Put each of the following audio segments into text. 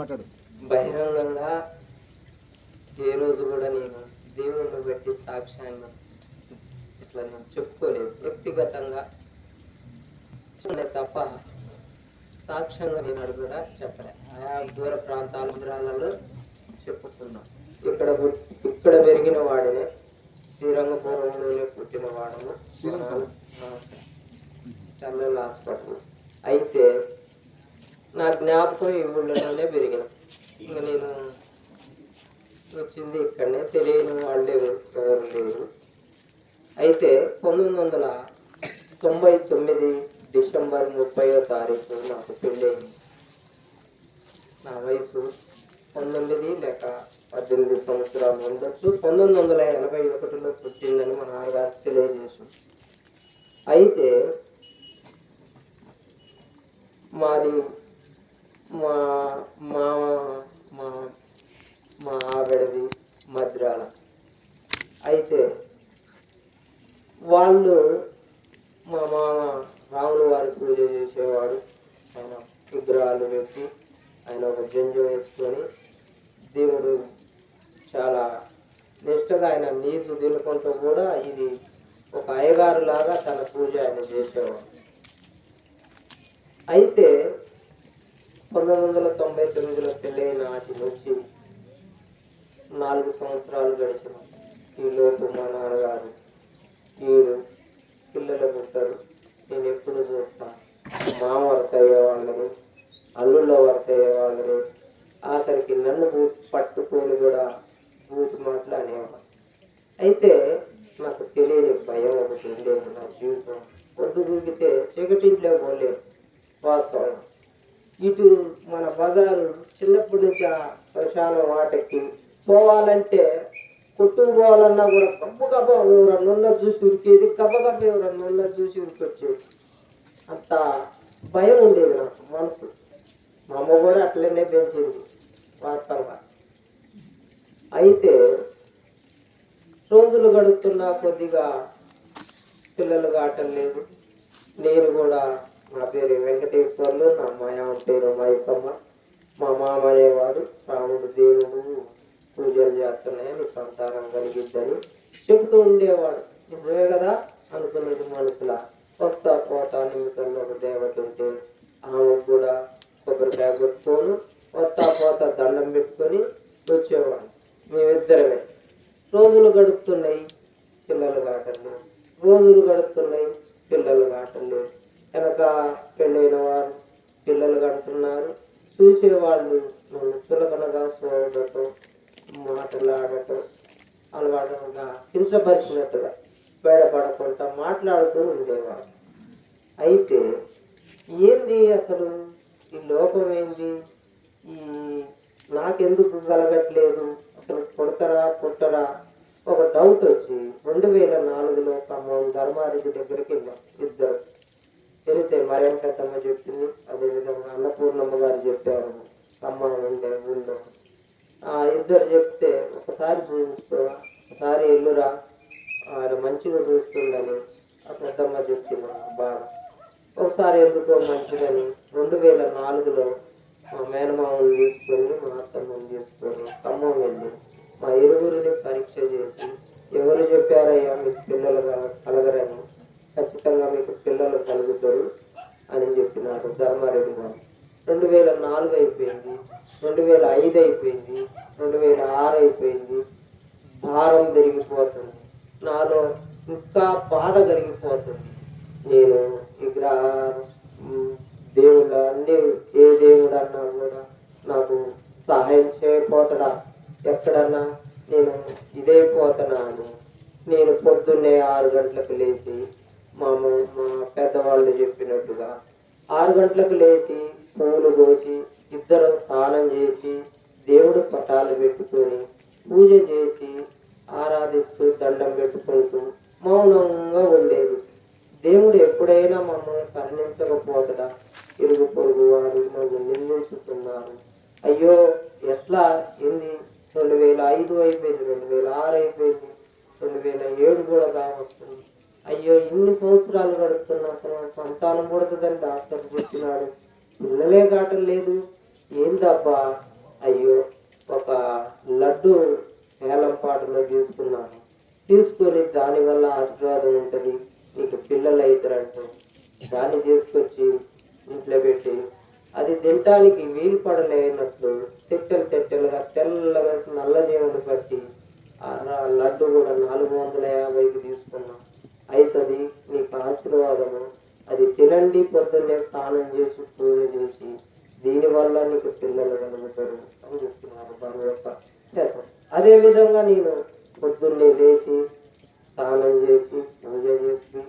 మాట్లాడు? బహిరంగంగా ఏ రోజు కూడా నేను దేవుని బట్టి సాక్ష్యాన్ని ఇట్లా నేను చెప్పుకోలేదు. వ్యక్తిగతంగా తప్ప సాక్ష్యంగా నేను కూడా చెప్పలే. ఆయా దూర ప్రాంతాల మందిరాలలో చెప్పుకున్నాం. ఇక్కడ ఇక్కడ పెరిగిన వాడినే శ్రీరంగపురంలోనే పుట్టిన వాడము? చల్లల హాస్పిటల్. అయితే నా జ్ఞాపకం ఇవి ఊళ్ళోనే పెరిగిన. ఇంకా నేను వచ్చింది ఇక్కడనే తెలియని వాళ్ళే ఎవరు లేరు అయితే పంతొమ్మిది వందల తొంభై తొమ్మిది డిసెంబర్ ముప్పైవ తారీఖు నాకు పెళ్ళయింది. నా వయసు పంతొమ్మిది లేక పద్దెనిమిది సంవత్సరాలు ఉండొచ్చు. పంతొమ్మిది వందల ఎనభై ఒకటిలో పుట్టిందని మా నాన్నగారు తెలియజేశాం అయితే మాది మా మా మా మా ఆవిడది మద్రాల. అయితే వాళ్ళు మా మామ రాముల వారి పూజ చేసేవాడు. ఆయన విగ్రహాలు పెట్టి ఆయన ఒక జంజు వేసుకొని దేవుడు చాలా నిష్టగా ఆయన నీసు దిలుకుంటూ కూడా ఇది ఒక అయ్యగారు లాగా తన పూజ ఆయన చేసేవాడు. అయితే పంతొమ్మిది వందల తొంభై తొమ్మిదిలో పెళ్ళైన నాటి నుంచి నాలుగు సంవత్సరాలు గడిచిన ఈ లోపు మా నాన్నగారు వీడు పిల్లలు పుట్టారు నేను ఎప్పుడు చూస్తా. మా వరుస అయ్యేవాళ్ళని అల్లుళ్ళ వరుస అయ్యేవాళ్ళని ఆఖరికి నన్ను పట్టుకొని కూడా బూతు మాటలు అనేవాళ్ళు అయితే నాకు తెలియని భయం ఒకటి ఉండేది నా జీవితం పొద్దు దూకితే చీకటింట్లో పోలేదు వాస్తవం ఇటు మన బజారు చిన్నప్పటి నుంచి ఆ శ్మశాన వాటకి పోవాలంటే కొట్టుకు పోవాలన్నా కూడా గబ్బ గబ్బ ఎవరన్నా చూసి ఉరికేది గబ్బ గబ్బ ఎవరన్నా చూసి ఉరికొచ్చేది. అంత భయం ఉండేది నాకు మనసు. మా అమ్మ కూడా అట్లనే పెంచింది వాస్తవంగా. అయితే రోజులు గడుపుతున్నా కొద్దిగా పిల్లలు కావటం లేదు. నేను కూడా నా పేరు వెంకటేశ్వర్లు నా మాయ పేరు మైసమ్మ. మా మామయ్య వారు రాముడు దేవుడు పూజలు చేస్తున్నాయని సంతానం కలిగిద్దని చెబుతూ ఉండేవాడు నిజమే కదా అనుకునేది మనుషుల? వస్తా పోతా నిమిషంలో ఒక దేవత ఉంటే ఆమె కూడా కొబ్బరికాయ కొట్టుకోను వస్తా పోతా దండం పెట్టుకొని వచ్చేవాడు. మేమిద్దరమే. రోజులు గడుపుతున్నాయి పిల్లలు కాటలు. రోజులు గడుపుతున్నాయి పిల్లలు కాటలు. వెనక పెళ్ళైన వారు పిల్లలు కడుతున్నారు. చూసేవాళ్ళు నన్ను చులకనగా చూడటం మాట్లాడటం అలవాటుగా కించపరిచినట్టుగా బయటపడకుండా మాట్లాడుతూ ఉండేవారు. అయితే ఏంది అసలు? ఈ లోపం ఏంది? ఈ నాకెందుకు కలగట్లేదు? అసలు పుడతరా పుట్టరా ఒక డౌట్ వచ్చి రెండు వేల నాలుగులో ఖమ్మం ధర్మారెడ్డి దగ్గరికి వెళ్ళాం ఇద్దరు. చరిత్ర మరేం పెద్దమ్మ చెప్పింది? అదేవిధంగా అన్నపూర్ణమ్మ గారు చెప్పారు. అమ్మ ఉండే ఊళ్ళో ఆ ఇద్దరు చెప్తే ఒకసారి చూసుకో ఒకసారి ఎల్లురా ఆయన మంచిగా చూస్తుందని ఆ పెద్దమ్మ చెప్పింది బాగా ఒకసారి ఎందుకో మంచిదని రెండు వేల నాలుగులో మా మేనమామని తీసుకొని మా అత్తమ్మని తీసుకొని ఖమ్మం వెళ్ళి మా ఇరువురిని పరీక్ష చేసి ఎవరు చెప్పారయ్యా మీకు పిల్లలు కల- కలగరని ఖచ్చితంగా మీకు పిల్లలు కలుగుతారు అని చెప్పినారు ధర్మారెడ్డి గారు. రెండు వేల నాలుగు అయిపోయింది రెండు వేల ఐదు అయిపోయింది రెండు వేల ఆరు అయిపోయింది. భారం పెరిగిపోతుంది. నాలో ఇంకా బాధ కలిగిపోతుంది. నేను విగ్రహ మ్, దేవుళ్ళ అన్ని ఏ దేవుడు అన్నా కూడా నాకు సహాయం చేయకపోతాడా ఎక్కడన్నా నేను ఇదైపోతున్నా అని నేను పొద్దున్నే ఆరు గంటలకు లేచి మా మా పెద్దవాళ్ళు చెప్పినట్టుగా ఆరు గంటలకు లేచి పూలు కోసి ఇద్దరు స్నానం చేసి దేవుడు పటాలు పెట్టుకొని పూజ చేసి ఆరాధిస్తూ దండం పెట్టుకుంటూ మౌనంగా ఉండేది. దేవుడు ఎప్పుడైనా మమ్మల్ని కరుణించకపోతడా? ఇరుగు పొరుగు వారు మమ్మల్ని నిందించుతున్నారు. అయ్యో ఎట్లా? ఏంది? రెండు వేల ఐదు అయిపోయింది రెండు వేల ఆరు అయిపోయింది రెండు వేల ఏడు కూడా కావస్తుంది. అయ్యో ఇన్ని సంవత్సరాలు గడుపుతున్నా అసలు సంతానం పుడుతుందని డాక్టర్ చెప్తున్నాడు. పిల్లలే కాటం లేదు. ఏందబ్బా? అయ్యో ఒక లడ్డు వేలం పాటలో తీసుకున్నాను. తీసుకొని దానివల్ల ఆశీర్వాదం ఉంటుంది. నీకు పిల్లలు అవుతారంటూ. దాన్ని తీసుకొచ్చి ఇంట్లో పెట్టి అది తినటానికి వీలు పడలేనట్లు తిట్టలు తిట్టలుగా తెల్లగా నల్ల జీవన పట్టి ఆ లడ్డు కూడా నాలుగు వందల యాభైకి అవుతుంది నీకు ఆశీర్వాదము అది తినండి పొద్దున్నే స్నానం చేసి పూజ చేసి దీనివల్ల నీకు పిల్లలు కలుగుతారు అని చెప్తున్నారు దాని యొక్క అదే విధంగా నేను పొద్దున్నే లేచి స్నానం చేసి పూజ చేసి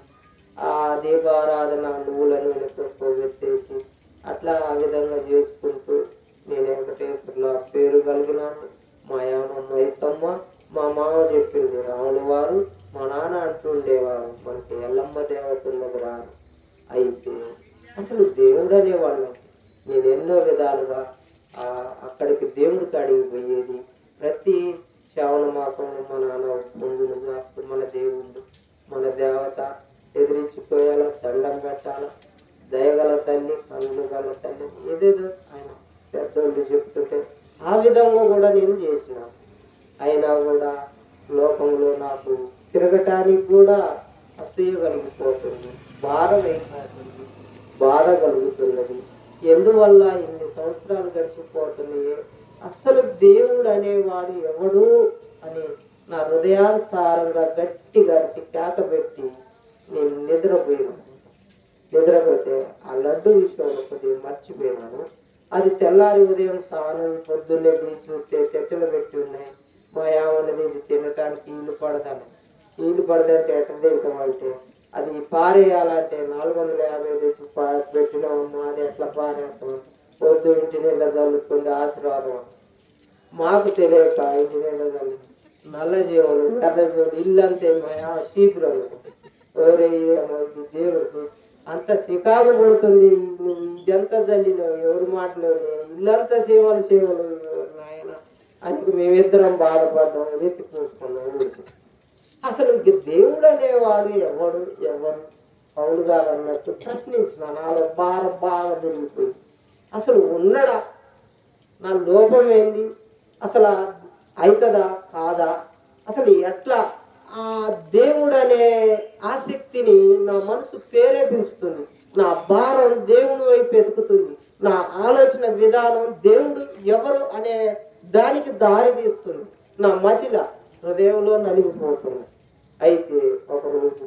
ఆ దీపారాధన నువ్వులను నూనెతో పోగెత్తేసి అట్లా ఆ విధంగా చేసుకుంటూ నేను వెంకటేశ్వర్ల పేరు కలిగినాను. మా యామ మైసమ్మ మా మామ చెప్పింది రాములు వారు మా నాన్న అంటుండేవారు మనకి ఎల్లమ్మ దేవత ఉన్నదిరా అయితే అసలు దేవుడు అనేవాళ్ళం నేను ఎన్నో విధాలుగా అక్కడికి దేవుడికి అడిగిపోయేది. ప్రతి శ్రావణ మాసంలో మా నాన్న ముందుగా మన దేవుడు మన దేవత ఎదిరించిపోయేలా దండం పెట్టాల? దయగల తల్లి కన్నులు గల తల్లి ఏదేదో ఆయన పెద్దోళ్ళు చెప్తుంటే ఆ విధంగా కూడా నేను చేసినాను అయినా కూడా లోకంలో నాకు తిరగటానికి కూడా అసూయ కలిగిపోతుంది. భారం అయిపోతుంది బాధ కలుగుతున్నది. ఎందువల్ల ఇన్ని సంవత్సరాలు గడిచిపోతున్నాయి? అస్సలు దేవుడు అనేవాడు ఎవడు అని నా హృదయానుసారంగా గట్టి గడిచి పెట్టి నేను నిద్రపోయినాను నిద్రపోతే ఆ లడ్డు విషయంలో కొద్దిగా మర్చిపోయాను. అది తెల్లారి ఉదయం స్నానం పొద్దున్నే తీసి చూస్తే చెట్టులు పెట్టి ఉన్నాయి. మా యావని తీసి తినటానికి ఇల్లు పడతాను. ఇల్లు పడదంటే ఎట్లా తింటామంటే అది పారేయాలంటే నాలుగు వందల యాభై తెచ్చి పా- పెట్టినామమ్మా అది ఎట్లా పారేస్తాం? పొద్దు ఇంటి నీళ్ళ జల్లుతుంది ఆశీర్వాదం మాకు తెలియక ఇంటి నీళ్ళ చల్లు నల్ల జీవులు ఎర్ర ఇల్లు అంతే మా శీఘ్రం ఎవరే దేవుడు అంత చికాకు పడుతుంది. నువ్వు ఇదంతా చల్లినావు ఎవరి మాటలు ఇల్లంతా సేవలు సేవలు నాయన. అందుకు మేమిద్దరం బాధపడ్డాం అని పూసుకున్నాం అసలు ఇంక దేవుడు అనేవాడు ఎవడు? ఎవరు? పౌలు గారు అన్నట్టు ప్రశ్నించిన నాలో బాగా బాగా పెరిగిపోయి అసలు ఉన్నడా? నా లోపం ఏంది? అసలు అవుతుందా కాదా? అసలు ఎట్లా? ఆ దేవుడు అనే ఆసక్తిని నా మనసు ప్రేరేపించుతుంది. నా భారం దేవుడు వైపు ఎదుగుతుంది నా ఆలోచన విధానం దేవుడు ఎవరు అనే దానికి దారి తీస్తుంది. నా మతిల హృదయంలో నలిగిపోతుంది. అయితే ఒక రోజు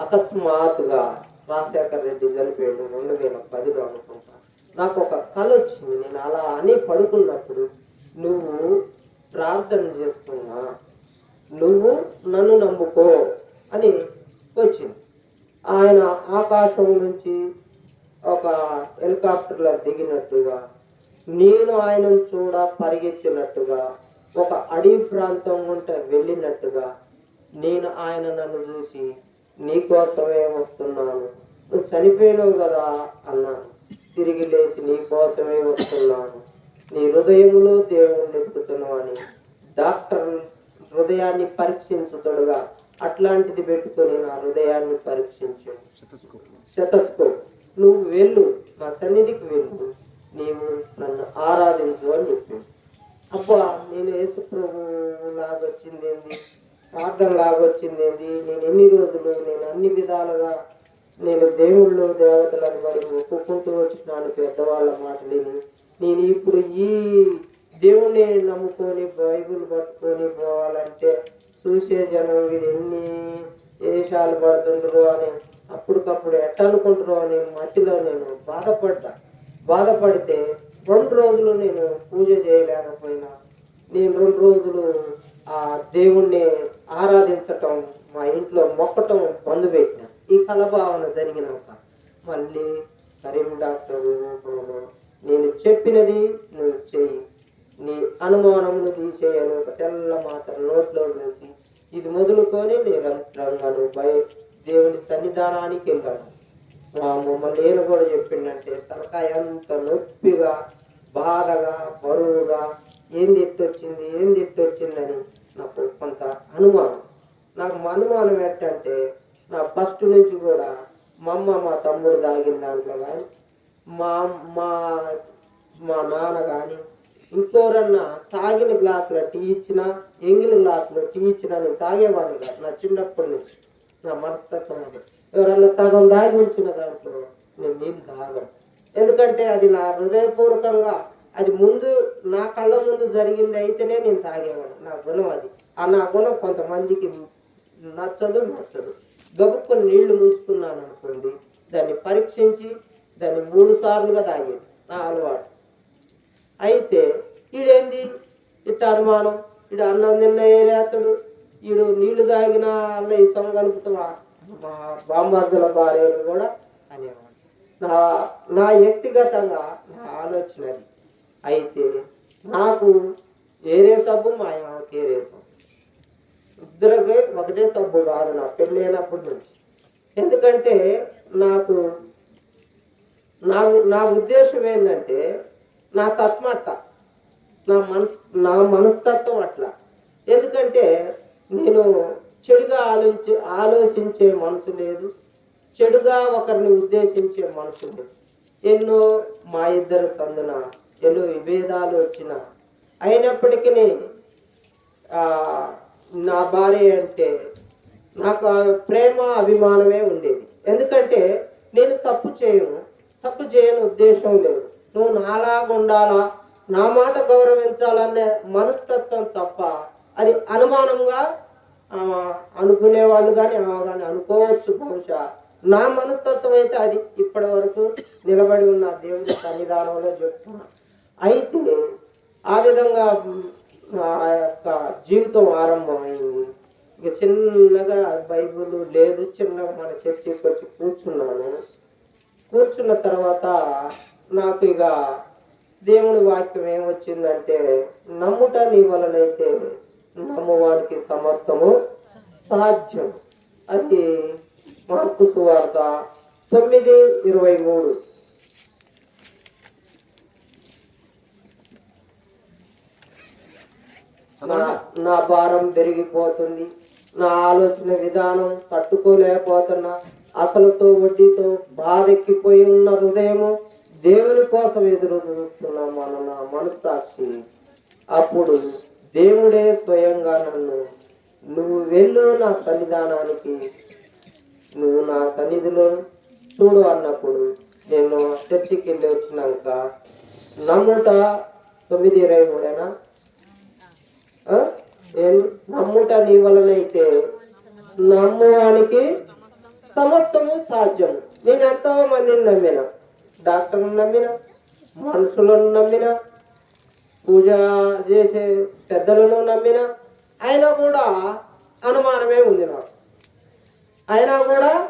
అకస్మాత్తుగా రాజశేఖర్ రెడ్డి చనిపోయాడు. రెండు వేల పదిలో అనుకుంటా. నాకు ఒక కళ వచ్చింది. నేను అలా అని పడుకున్నప్పుడు నువ్వు ప్రార్థన చేస్తున్నా. నువ్వు నన్ను నమ్ముకో అని వచ్చింది. ఆయన ఆకాశం నుంచి ఒక హెలికాప్టర్లో దిగినట్టుగా నేను ఆయనను చూడ పరిగెత్తినట్టుగా ఒక అడవి ప్రాంతం ఉంటే వెళ్ళినట్టుగా నేను ఆయన నన్ను చూసి నీకోసమే వస్తున్నాను. నువ్వు చనిపోయినావు కదా అన్నాను. తిరిగి లేచి నీ కోసమే వస్తున్నాను. నీ హృదయంలో దేవుణ్ణి ఎత్తుతున్నావు అని. డాక్టర్ హృదయాన్ని పరీక్షించుతాడుగా అట్లాంటిది పెట్టుకొని నా హృదయాన్ని పరీక్షించాడు. శతస్కోప్. నువ్వు వెళ్ళు నా సన్నిధికి వెళ్ళు. ఏంది నేను ఎన్ని రోజులు నేను అన్ని విధాలుగా నేను దేవుళ్ళు దేవతలను మరి ఒప్పుకుంటూ వచ్చినాను పెద్దవాళ్ళ మాటలు నేను ఇప్పుడు ఈ దేవుణ్ణి నమ్ముకొని బైబిల్ పట్టుకొని పోవాలంటే చూసే జనం వీడు ఎన్ని దేశాలు పడుతుండ్రు అని అప్పటికప్పుడు ఎట్టనుకుంటారో అని మధ్యలో నేను బాధపడ్డా. బాధపడితే రెండు రోజులు నేను పూజ చేయలేకపోయినా. నేను రెండు రోజులు ఆ దేవుణ్ణి ఆరాధించటం మా ఇంట్లో మొక్కటం బంధు పెట్టిన ఈ కలభావన జరిగినాక మళ్ళీ కరీం డాక్టర్ నేను చెప్పినది నువ్వు చెయ్యి. నీ అనుమానమును తీసేయను. ఒక తెల్ల మాత్రం నోట్లో వేసి ఇది మొదలుకొని నిరంతరంగా నువ్వు భయ దేవుని సన్నిధానానికి వెళ్ళాను మమ్మల్ని నేను కూడా చెప్పిందంటే తలకాయ ఎంత నొప్పిగా బాధగా బరువుగా ఏం ఎత్తొచ్చింది ఏం ఎత్తొచ్చిందని నాకు కొంత అనుమానం. నాకు మా అనుమానం ఏంటంటే నా ఫస్ట్ నుంచి కూడా మా అమ్మ మా తమ్ముడు తాగిన దాంట్లో కానీ మా మా మా నాన్న కానీ ఇంకోరన్నా తాగిన గ్లాసులో టీ ఇచ్చినా ఎంగిన గ్లాసులో టీ ఇచ్చినా నేను తాగేవాడిని కాదు. నా చిన్నప్పటి నుంచి నా మనస్తత్వం అది. ఎవరన్నా సగం దాగి ఉంచిన దాంట్లో నేను నీళ్ళు తాగను. ఎందుకంటే అది నా హృదయపూర్వకంగా అది ముందు నా కళ్ళ ముందు జరిగింది అయితేనే నేను తాగేవాడు. నా గుణం అది. ఆ నా గుణం కొంతమందికి నచ్చదు నచ్చదు. గబుక్కుని నీళ్ళు ముంచుకున్నాను అనుకోండి దాన్ని పరీక్షించి దాన్ని మూడు సార్లుగా తాగేది. నా అలవాటు. అయితే ఈడేంది? ఇట్ట అనుమానం. ఇడు అన్నం తిన్న ఏరేతడు ఈడు నీళ్ళు తాగిన అల్ల ఇష్టం కలుపుతావా మా బాంబార్దుల భార్యలు కూడా అనేవాడు. నా నా వ్యక్తిగతంగా నా ఆలోచన అది. అయితే నాకు వేరే సబ్బు మా ఆయనకి ఏరే సబ్బు. ఇద్దరికి ఒకటే సబ్బు కాదు నా పెళ్ళైనప్పటి నుంచి. ఎందుకంటే నాకు నా నా ఉద్దేశం ఏంటంటే నా తత్వం అట్లా నా మనస్ నా మనస్తత్వం అట్లా. ఎందుకంటే నేను చెడుగా ఆలోచించే ఆలోచించే మనసు లేదు చెడుగా ఒకరిని ఉద్దేశించే మనసు లేదు. ఎన్నో మా ఇద్దరి సందున ఎన్నో విభేదాలు వచ్చిన. అయినప్పటికీ నా భార్య అంటే నాకు ప్రేమ అభిమానమే ఉండేది. ఎందుకంటే నేను తప్పు చేయను. తప్పు చేయని ఉద్దేశం లేదు. నువ్వు నాలాగా ఉండాలా? నా మాట గౌరవించాలనే మనస్తత్వం తప్ప అది అనుమానంగా అనుకునేవాళ్ళు కానీ కానీ అనుకోవచ్చు బహుశా. నా మనస్తత్వం అయితే అది ఇప్పటి వరకు నిలబడి ఉన్న దేవుడి సన్నిధానంలో చెప్తున్నాను అయితే ఆ విధంగా నా యొక్క జీవితం ఆరంభమైంది. ఇక చిన్నగా బైబుల్ లేదు చిన్నగా మన చర్చికి వచ్చి కూర్చున్నాను. కూర్చున్న తర్వాత నాకు ఇక దేవుని వాక్యం ఏమొచ్చిందంటే నమ్ముట నీ వలనైతే నమ్మువానికి సమస్తము సాధ్యం. అది మార్కు సువార్త తొమ్మిది ఇరవై మూడు. నా నా భారం పెరిగిపోతుంది. నా ఆలోచన విధానం తట్టుకోలేకపోతున్నా. అసలుతో వడ్డీతో బాధెక్కిపోయి ఉన్న హృదయము దేవుని కోసం ఎదురు చూస్తున్నాం మన నా మనస్సాక్షి. అప్పుడు దేవుడే స్వయంగా నన్ను నువ్వు వెళ్ళు నా సన్నిధానానికి. నువ్వు నా సన్నిధిలో చూడు అన్నప్పుడు నేను చర్చికి వెళ్ళి వచ్చినాక నమ్ముట తొమ్మిది ఇరవై మూడేనా? నమ్ముట నీ వలనైతే నమ్మడానికి సమస్తము సాధ్యం నేను ఎంతో మందిని నమ్మిన డాక్టర్ని నమ్మిన మనుషులను నమ్మిన పూజ చేసే పెద్దలను నమ్మిన అయినా కూడా అనుమానమే ఉంది నాకు. అయినా కూడా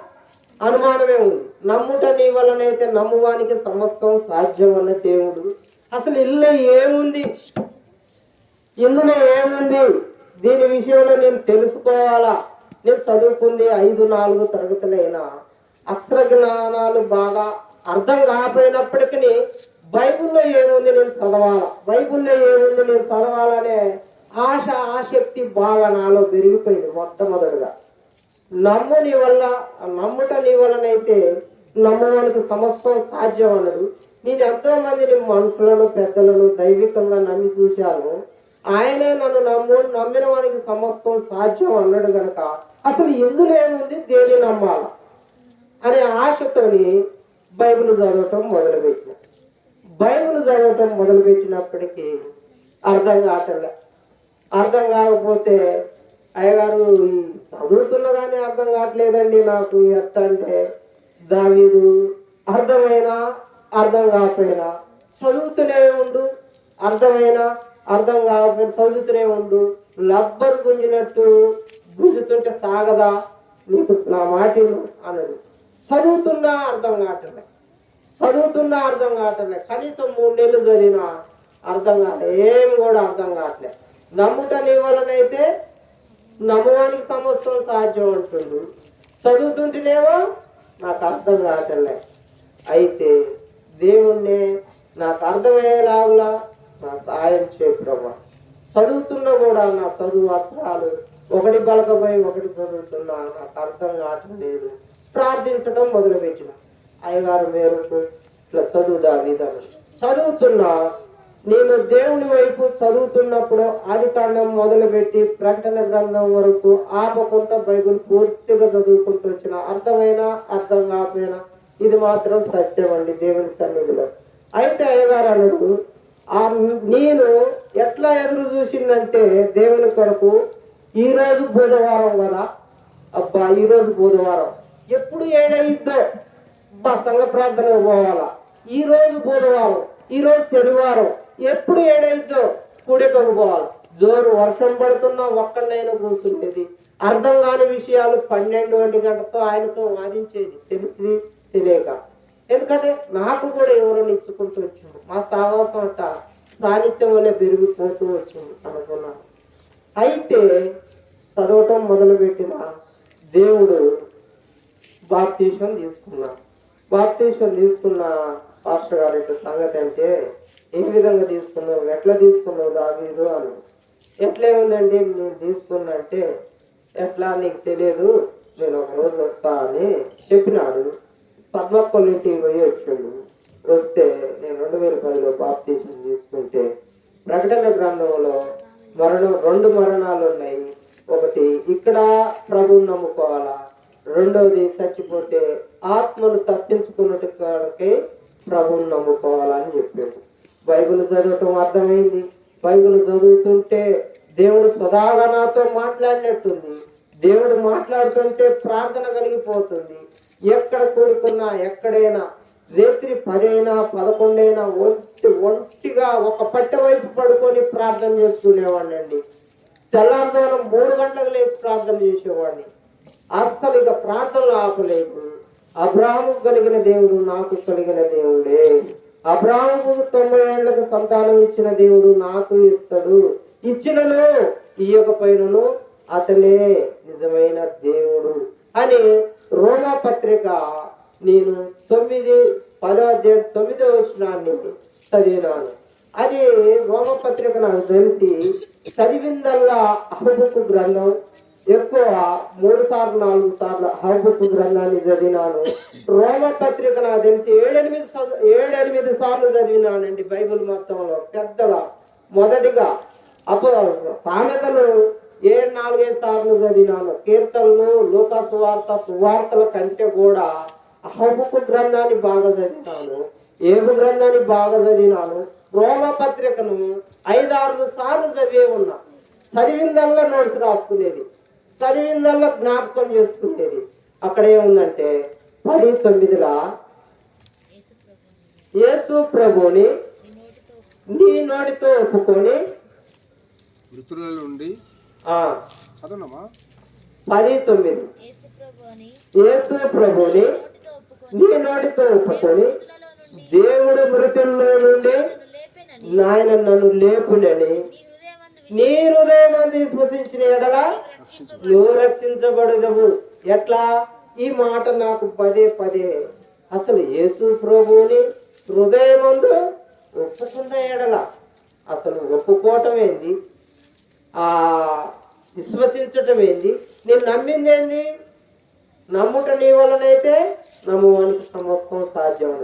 అనుమానమే ఉంది. నమ్ముట నీ వలనైతే నమ్మువానికి సమస్తం సాధ్యం అన్న దేవుడు. అసలు ఇల్లు ఏముంది? ఇందులో ఏముంది? దీని విషయంలో నేను తెలుసుకోవాలా? నేను చదువుకుంది ఐదు నాలుగు తరగతులైనా. అక్షర జ్ఞానాలు బాగా అర్థం కాకపోయినప్పటికీ బైబిల్లో ఏముంది నేను చదవాలా? బైబిల్లో ఏముంది నేను చదవాలనే ఆశ ఆసక్తి బాగా నాలో పెరిగిపోయింది మొట్టమొదటిగా. నమ్ము నీ వల్ల నమ్ముట నీ వలనైతే నమ్మడానికి సమస్తం సాధ్యం అనదు నేను ఎంతో మందిని మనుషులను పెద్దలను దైవికంగా నమ్మి చూశాను. ఆయనే నన్ను నమ్ము నమ్మిన వానికి సమస్తం సాధ్యం అన్నాడు గనక అసలు ఎందులో ఏముంది? దేని నమ్మాల? అనే ఆశతోని బైబిల్ చదవటం మొదలుపెట్టిన. బైబిల్ చదవటం మొదలుపెట్టినప్పటికీ అర్థం కావట్లే. అర్థం కాకపోతే అయ్యగారు ఈ చదువుతున్నా కానీ అర్థం కావట్లేదండి నాకు ఎట్ట అంటే. దావీదు అర్థమైనా అర్థం కాకపోయినా చదువుతూనే ఉండు అర్థమైనా అర్థం కాకపోయినా చదువుతూనే ఉండు. లబ్బర్ గుంజినట్టు గుంజుతుంటే సాగదా? నీకు నా మాటలు అనడు. చదువుతున్నా అర్థం కావట్లే. చదువుతున్నా అర్థం కావట్లే. కనీసం మూడు నెలలు చదివినా అర్థం కావట్లే ఏం కూడా అర్థం కావట్లే. నమ్ముట నీ వలనైతే నమ్మడానికి సంవత్సరం సాధ్యం ఉంటుంది చదువుతుంటేనేమో నాకు అర్థం కావట్లే. అయితే దేవుణ్ణి నాకు అర్థమయ్యేలాగులా నా సాయం చేయప్రభా చదువుతున్నా కూడా నా చదువు అక్షరాలు ఒకటి బలకపోయి ఒకటి చదువుతున్నా నాకు అర్థం కావటం లేదు. ప్రార్థించడం మొదలుపెట్టిన. అయ్యగారు మేరకు ఇట్లా చదువు విధానం. చదువుతున్నా. నేను దేవుని వైపు చదువుతున్నప్పుడు ఆది కాండం మొదలుపెట్టి ప్రకటన గ్రంథం వరకు ఆపకుండా బైబిల్ పూర్తిగా చదువుకుంటూ వచ్చిన. అర్థమైనా అర్థం కాకపోయినా ఇది మాత్రం సత్యం అండి దేవుని సన్నిధిలో. అయితే అయ్యగారు అన్నాడు నేను ఎట్లా ఎదురు చూసిందంటే దేవుని కొరకు ఈ రోజు బుధవారం కదా. అబ్బా ఈరోజు బుధవారం. ఎప్పుడు ఏడైద్దో. అబ్బా సంఘ ప్రార్థనకు పోవాలా. ఈరోజు బుధవారం ఈరోజు శనివారం ఎప్పుడు ఏడైద్దో కూడికకు పోవాలి. జోరు వర్షం పడుతున్నా ఒక్కడైనా కూర్చుండేది. అర్థం కాని విషయాలు పన్నెండు ఒంటి గంటతో ఆయనతో వాదించేది. తెలిసి తెలియక. ఎందుకంటే నాకు కూడా ఎవరో ఇచ్చుకుంటూ వచ్చింది మా సావాసం అంట సాహిత్యం వల్ల పెరిగిపోతూ వచ్చింది అనుకున్నాను అయితే చదవటం మొదలుపెట్టిన దేవుడు బాప్తీసం తీసుకున్నా. బాప్తీసం తీసుకున్న పాస్టర్ గారి యొక్క సంగతి అంటే ఏ విధంగా తీసుకున్నావు? ఎట్లా తీసుకున్నావు దావీదు అని. ఎట్లా నేను తీసుకున్నంటే ఎట్లా? నీకు తెలియదు నేను ఒక రోజు వస్తా అని చెప్పినాడు. పద్మక్కల ఇంటికి పోయి వచ్చాడు. వస్తే నేను రెండు వేల పదిలో బాప్తీసం తీసుకుంటే ప్రకటన గ్రంథంలో మరణం రెండు మరణాలు ఉన్నాయి. ఒకటి ఇక్కడ ప్రభువుని నమ్ముకోవాలా? రెండవది చచ్చిపోతే ఆత్మను తప్పించుకున్నట్టుకే ప్రభువుని నమ్ముకోవాలా అని చెప్పాడు. బైబిల్ చదవటం అర్థమైంది. బైబిల్ చదువుతుంటే దేవుడు సదాగా నాతో మాట్లాడినట్టుంది. దేవుడు మాట్లాడుతుంటే ప్రార్థన కలిగిపోతుంది. ఎక్కడ కూడుకున్నా ఎక్కడైనా. రాత్రి పదైనా పదకొండైనా ఒంటి ఒంటిగా ఒక పట్టె వైపు పడుకొని ప్రార్థన చేసుకునేవాడిని అండి తెల్లారుజామున మూడు గంటలకు లేచి ప్రార్థన చేసేవాడిని. అస్సలు ఇక ప్రార్థనలు ఆపలేదు. అబ్రాహము కలిగిన దేవుడు నాకు కలిగిన దేవుడే. అబ్రాహము తొంభై ఏళ్ళకు సంతానం ఇచ్చిన దేవుడు నాకు ఇస్తాడు. ఇచ్చినను ఇయ్యకపోయినను అతనే నిజమైన దేవుడు అని రోమా పత్రిక నేను తొమ్మిది పదో అధ్యాయం తొమ్మిదో వచ్చినాన్ని చదివినాను. అది రోమపత్రిక నాకు తెలిసి చదివిందల్లా హబుకు గ్రంథం ఎక్కువ మూడు సార్లు నాలుగు సార్లు హబుకు గ్రంథాన్ని చదివినాను. రోమపత్రిక నాకు తెలిసి ఏడెనిమిది ఏడెనిమిది సార్లు చదివినానండి బైబిల్ మొత్తంలో. పెద్దగా మొదటిగా అప్పుడు సామెతలు ఏడు నాలుగైదు సార్లు చదివినాను. కీర్తనలు లోక సువార్త సువార్తల కంటే కూడా హబుకు గ్రంథాన్ని బాగా చదివినాను. ఏబు గ్రంథాన్ని బాగా చదివినాను. రోమ పత్రికను ఐదారు సార్లు చదివే ఉన్నా. చదివిందల్లా నోట్స్ రాసుకునేది. చదివిందల్లా జ్ఞాపకం చేసుకునేది. అక్కడ ఏముందంటే పది తొమ్మిదిలా యేసు ప్రభుని నీ నోటితో ఒప్పుకొని మృతుల నుండి పది తొమ్మిది. యేసు ప్రభుని నీ నోటితో ఒప్పుకొని దేవుడు మృతుల్లో నుండి నాయన నన్ను లేపునని నీ హృదయం అంది విశ్వసించిన ఎడల నువ్వు రక్షించబడదవు. ఎట్లా? ఈ మాట నాకు పదే పదే అసలు యేసు ప్రభువుని హృదయమందు ఒప్పుకున్న ఎడల అసలు ఒప్పుకోవటం ఏంది? విశ్వసించటం ఏంది నేను నమ్మింది ఏంది నమ్ముట నీ వలనైతే నమ్మువానికి సమస్తం సాధ్యం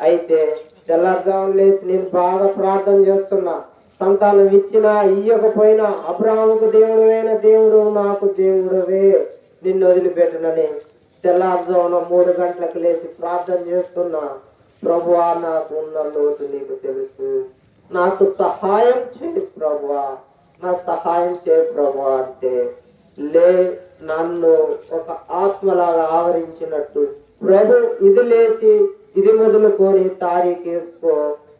అయితే తెల్లారుజాము లేచి నేను బాగా ప్రార్థన చేస్తున్నా. సంతానం ఇచ్చినా ఇయ్యకపోయినా అబ్రాహ్మకు దేవుడువైన దేవుడు నాకు దేవుడవే. నిన్ను వదిలిపెట్టనని తెల్లారుజామున మూడు గంటలకు లేచి ప్రార్థన చేస్తున్నా. ప్రభువా నాకు ఉన్న లోటు నీకు తెలుసు. నాకు సహాయం చేయి ప్రభువా. నాకు సహాయం చేయి ప్రభువా అంటే లే నన్ను ఒక ఆత్మలాగా ఆవరించినట్టు. ప్రభు ఇది లేచి ఇది మొదలుకొని తారీఖేసుకో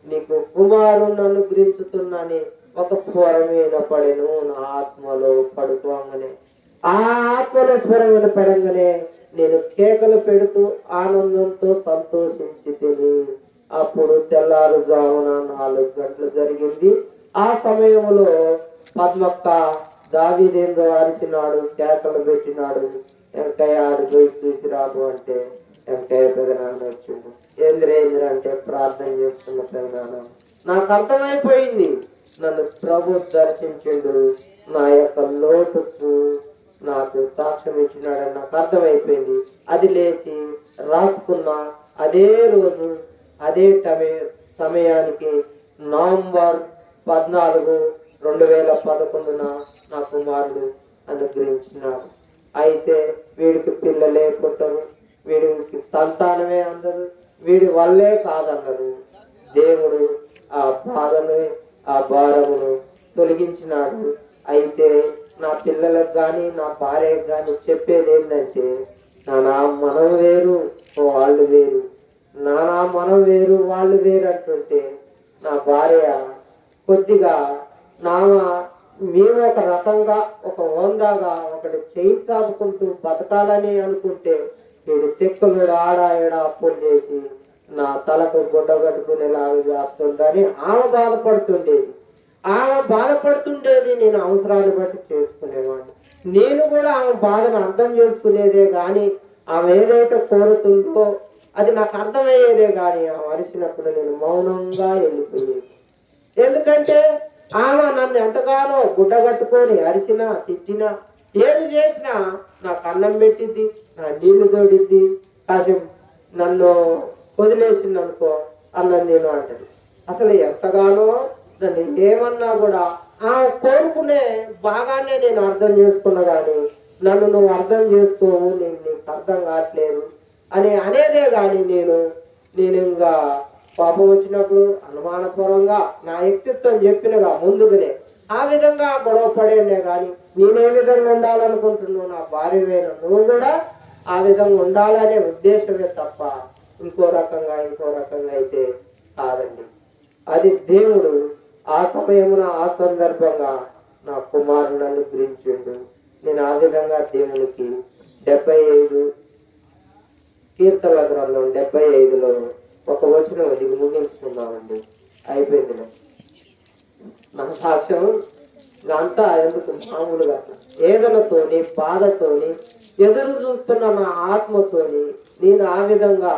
నీకు కుమారుని నన్ను ఒక స్వరం వినపడెను. నా ఆత్మలో పడుకోగానే ఆ ఆత్మలో స్వరం వినపడంగానే నేను కేకలు పెడుతూ ఆనందంతో సంతోషించి తిని అప్పుడు తెల్లారుజామున నాలుగు గంటలు జరిగింది. ఆ సమయంలో పద్మక్క దావీదేందో అరిసినాడు కేకలు పెట్టినాడు వెంకయ్య ఆడిపోయి చూసి రాదు అంటే వెంకయ్య పెదనాన్న వచ్చిండు. ఏంద్రేంద్ర అంటే ప్రార్థన చేస్తున్న పెదనాన్న. నాకు అర్థమైపోయింది. నన్ను ప్రభు దర్శించిండు. నా యొక్క లోటుకు నాకు సాక్ష్యం ఇచ్చినాడని నాకు అర్థమైపోయింది. అది లేచి రాసుకున్న అదే రోజు అదే టమే- సమయానికి నవంబర్ పద్నాలుగు రెండు వేల పదకొండున నా కుమారుడు అనుగ్రహించినాడు. అయితే వీడికి పిల్లలే పుట్టరు. వీడికి సంతానమే అందరు. వీడి వల్లే కాదన్నారు. దేవుడు ఆ బాధను ఆ భారమును తొలగించినాడు. అయితే నా పిల్లలకు కానీ నా భార్యకు కానీ చెప్పేది ఏంటంటే నానా మనం వేరు వాళ్ళు వేరు. నానా మనం వేరు వాళ్ళు వేరు అంటుంటే నా భార్య కొద్దిగా నా మేము ఒక రకంగా ఒక హోందాగా ఒకటి చేయి చాపుకుంటూ బతకాలని అనుకుంటే వీడు తిక్కలు ఆడా ఏడా అప్పులు చేసి నా తలకు గుడ్డ కట్టుకునేలాగా చేస్తుందని ఆమె బాధపడుతుండేది. ఆమె బాధపడుతుండేది నేను అవసరాలు బట్టి చేసుకునేవాడిని. నేను కూడా ఆమె బాధను అర్థం చేసుకునేదే కానీ ఆమె ఏదైతే కోరుతుందో అది నాకు అర్థమయ్యేదే కానీ ఆమె అరిచినప్పుడు నేను మౌనంగా వెళ్ళిపోయేది. ఎందుకంటే ఆమె నన్ను ఎంతగానో గుడ్డ కట్టుకొని అరిచినా తిట్టినా ఏమి చేసినా నాకు అన్నం పెట్టిద్ది నా నీళ్ళు తోడిద్ది. కాసేపు నన్ను వదిలేసింది అనుకో అన్నం నేను అంటది. అసలు ఎంతగానో నన్ను ఏమన్నా కూడా ఆ కోరుకునే బాగానే నేను అర్థం చేసుకున్నా కానీ నన్ను నువ్వు అర్థం చేసుకోవు నేను నీకు అర్థం కావట్లేదు అని అనేదే కానీ నేను నేను ఇంకా కోపం వచ్చినప్పుడు అనుమానపూర్వంగా నా వ్యక్తిత్వం చెప్పినగా ముందుగానే ఆ విధంగా గొడవ పడేనే కానీ నేనే విధంగా ఉండాలనుకుంటున్నావు నా భార్య వేరు నువ్వు కూడా ఆ విధంగా ఉండాలనే ఉద్దేశమే తప్ప ఇంకో రకంగా ఇంకో రకంగా అయితే కాదండి. అది దేవుడు ఆ సమయమున ఆ సందర్భంగా నా కుమారుని అనుగ్రహించిండు. నేను ఆ విధంగా దేవునికి డెబ్బై ఐదు కీర్తన గ్రంథం డెబ్బై ఐదులో ఒక వచనం అది ముగించుకున్నామండి అయిపోయింది నా సాక్ష్యం అంతా ఎందుకు? మామూలుగా. ఏదలతోని బాధతోని ఎదురు చూస్తున్న నా ఆత్మతోని నేను ఆ విధంగా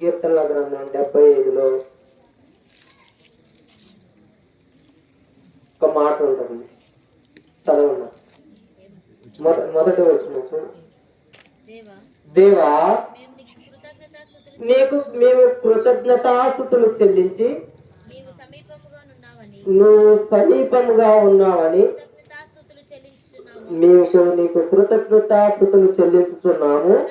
కీర్తనల గ్రంథం డెబ్బై ఐదులో ఒక మాట ఉంటుంది. మొద మొదటి వచ్చిన దేవా నీకు మేము కృతజ్ఞతాసుతులు చెల్లించి నువ్వు సమీపముగా ఉన్నావని నీకు నీకు కృతజ్ఞతాసుతులు చెల్లించుతున్నాము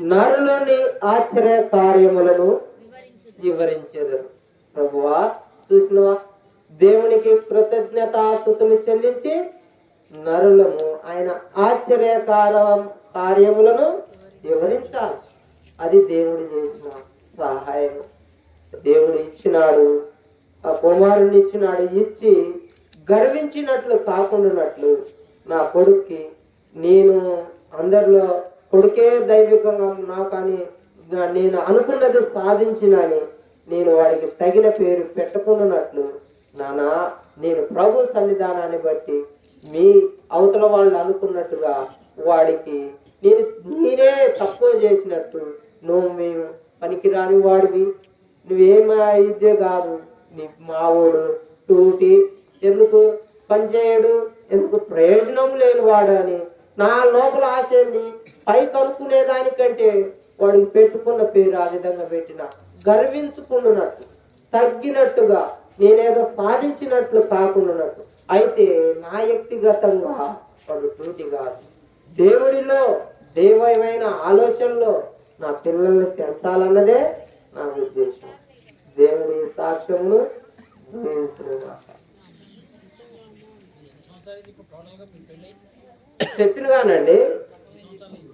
నరులోని ఆశ్చర్య కార్యములను వివరించు. వివరించేది. ప్రభువా చూసినవా? దేవునికి కృతజ్ఞతాస్తుతులు చెల్లించి నరులను ఆయన ఆశ్చర్యకార కార్యములను వివరించాలి. అది దేవుడు చేసిన సహాయం దేవుడు ఇచ్చినాడు ఆ కుమారుని ఇచ్చినాడు ఇచ్చి గర్వించినట్లు కాకుండానట్లు నా కొడుక్కి నేను అందరిలో కొడుకే దైవికంగా నా కానీ నా- నేను అనుకున్నది సాధించినని నేను వాడికి తగిన పేరు పెట్టుకున్నట్లు నానా నేను ప్రభు సన్నిధానాన్ని బట్టి మీ అవతల వాళ్ళు అనుకున్నట్టుగా వాడికి నేను నేనే తక్కువ చేసినట్టు నువ్వు మేము పనికిరాని వాడివి. నువ్వేం ఇదే కాదు? నీ మావోడు టూటి. ఎందుకు పనిచేయడు ఎందుకు ప్రయోజనం లేని వాడు అని. నా లోపల ఆశ ఏంది? పైకి అనుకునే దానికంటే వాడికి పెట్టుకున్న పేరు ఆ విధంగా పెట్టిన. గర్వించుకున్నట్టు తగ్గినట్టుగా నేనేదో సాధించినట్లు కాకుండానట్టు అయితే నా వ్యక్తిగతంగా వాడు టూటి కాదు. దేవుడిలో దైవమైన ఆలోచనలో నా పిల్లల్ని పెంచాలన్నదే నా ఉద్దేశం. దేవుడి సాక్ష్యమును చెప్పినగానండి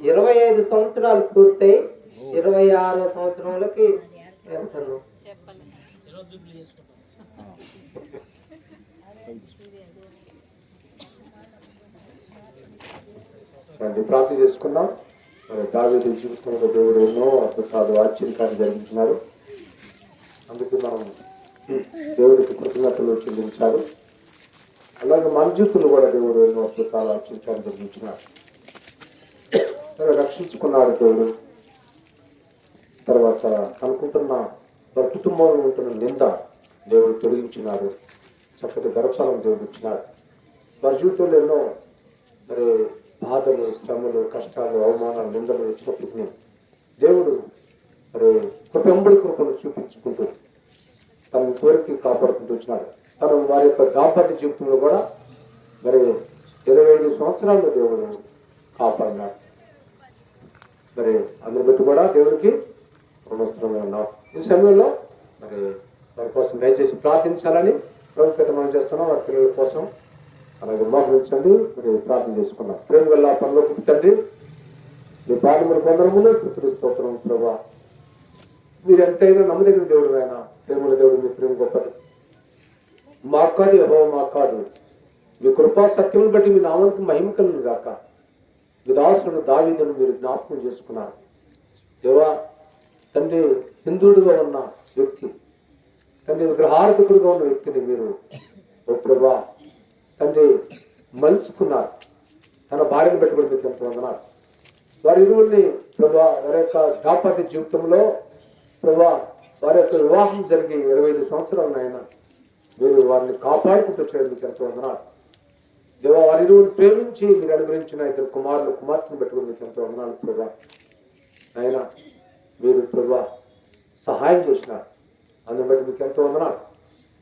ఇరవై ఐదు సంవత్సరాలు పూర్తయి ఇరవై ఆరో సంవత్సరంలోకి వెళ్తాను ప్రార్థన చేసుకున్నాం దావేది జీవితంలో దేవుడు ఎన్నో అద్భుతాలు ఆశ్చర్యకాన్ని జరిగించినారు అందుకే మనం దేవుడికి కృతజ్ఞతలు చెల్లించారు అలాగే మన జీవితంలో కూడా దేవుడు ఎన్నో అద్భుతాలు ఆశ్చర్యకాన్ని జరిగించినారు. మరి రక్షించుకున్నాడు దేవుడు. తర్వాత అనుకుంటున్న వారి కుటుంబంలో ఉంటున్న నింద దేవుడు తొలగించినారు చక్కటి గర్భఫలం దేవుడు ఇచ్చినారు వారి జీవితంలో ఎన్నో మరి బాధలు శ్రమలు కష్టాలు అవమానాలు నిందలు వచ్చినప్పటికీ దేవుడు మరి కుటుంబడి కృపను చూపించుకుంటూ తన కోరిక కాపాడుకుంటూ వచ్చినాడు. తను వారి యొక్క దాంపత్య జీవితంలో కూడా మరి ఇరవై ఐదు సంవత్సరాలు దేవుడు కాపాడినాడు. మరి అందరి బట్టి కూడా దేవుడికి రుణస్థులంగా ఉన్నాం. ఈ సమయంలో మరి వారి కోసం దయచేసి ప్రార్థించాలని ప్రభుత్వం మనం చేస్తున్నాం. వారి పిల్లల కోసం అలాగే మోహరించండి మీరు ప్రార్థన చేసుకున్నాం ప్రేమ వల్ల పనిలో కూర్చండి మీ పాదముల పొందడములో స్థుతులు స్తోత్రం ప్రభా. మీరు ఎంతైనా నమ్మదగిన దేవుడు ఆయన ప్రేమల దేవుడు మీ ప్రేమ గొప్పది. మా కాదు యహో మా కాదు. మీ కృపా సత్యమును బట్టి మీ నామానికి మహిమ కలుగును గాక. మీ దాసులను దావీదును మీరు జ్ఞాపకం చేసుకున్నారు. దేవా తండ్రి హిందువుడిగా ఉన్న వ్యక్తి తండ్రి విగ్రహార్థకుడిగా ఉన్న వ్యక్తిని మీరు ఓ ప్రభా తండ్రి మలుచుకున్నారు. తన భార్యను పెట్టుబడి మీకు ఎంత వందనాలు. వారి ఇరువుల్ని ప్రభా వారి యొక్క దాంపత్య జీవితంలో ప్రభా వారి యొక్క వివాహం జరిగి ఇరవై ఐదు సంవత్సరాలు ఆయన మీరు వారిని కాపాడుకుంటూ చేయడం మీకు ఎంతో వందనాలు. దేవా వారి ఇరువుని ప్రేమించి మీరు అనుగ్రహించిన ఇద్దరు కుమారులు కుమార్తెను పెట్టుకుని మీకు ఎంతో వందనాలు ప్రభా. ఆయన మీరు ప్రభా సహాయం చేసినారు. అందుబట్టి మీకు ఎంతో వందనాలు.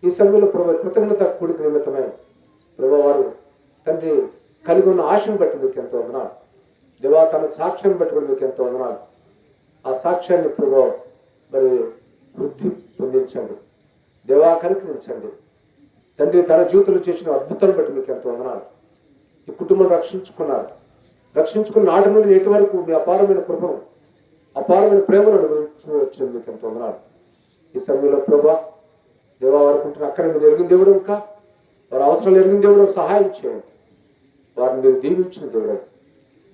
ఈ సమయంలో ప్రభా కృతజ్ఞత కూడిక నిమిత్తమైన ప్రభువారు తండ్రి కలిగి ఉన్న ఆశను బట్టి మీకు ఎంతో వందనాలు. దేవా తన సాక్ష్యం బట్టి మీకు ఎంతో వందనాలు. ఆ సాక్ష్యాన్ని ప్రభు మరి వృద్ధి పొందించండి. దేవా కనికరించండి తండ్రి తన జీవితంలో చేసిన అద్భుతాలు బట్టి మీకు ఎంతో వందనాలు. ఈ కుటుంబం రక్షించుకున్నారు. రక్షించుకున్న నాటి నుండి నేటి వరకు మీ అపారమైన కృపను అపారమైన ప్రేమను అనుభవించి వచ్చింది మీకు ఎంతో వందనాలు. ఈ సమయంలో ప్రభా దేవా వరకుంటున్న అక్కడ మీరు ఎరిగిన దేవుడు ఇంకా వారి అవసరాలు ఎరిగిన దేవుడు సహాయం చేయండి. వారిని మీరు దీవించిన దేవుడు.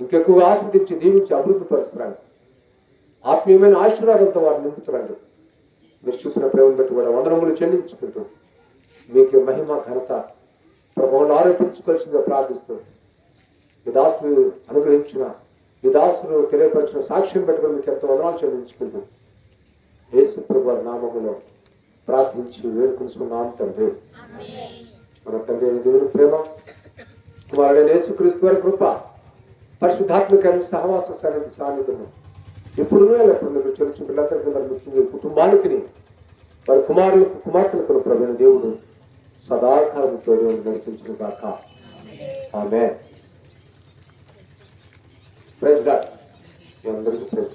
ఇంకెక్కువగా ఆస్వాదించి దీవించి అభివృద్ధి పరుస్తున్నాను ఆత్మీయమైన ఆశీర్వాదంతో వారిని నింపుతున్నాడు. మీరు చూపిన ప్రేమను బట్టి కూడా వందనములు చెల్లించుకుంటూ మీకు మహిమ ఘనత ప్రభావం ఆరోపించుకోవాల్సిందిగా ప్రార్థిస్తూ మీ దాసులు అనుగ్రహించిన మీ దాసులు తెలియపరిచిన సాక్ష్యం పెట్టుకుని మీకు ఎంతో వందనాలు చెల్లించుకుంటూ యేసు ప్రభు నామములో ప్రార్థించి వేడుకుంటున్నాం తండ్రి. మన తండ్రి దేవుని ప్రేమ. కుమారుడైన యేసుక్రీస్తు వారి కృప పరిశుద్ధాత్మకమైన సహవాస సన్నిధి సాన్నిధ్యం. ఇప్పుడు ఎప్పుడు మీరు చెల్లించిన పిల్లలందరికీ మరి ముఖ్యంగా కుటుంబానికి వారి కుమారులకు కుమార్తెలకు ప్రవీణ దేవుడు సదాకాలంతో నడిపించిన కాక ఆమె ప్రైజ్ గాడ్ మీ అందరికీ ప్రైజ్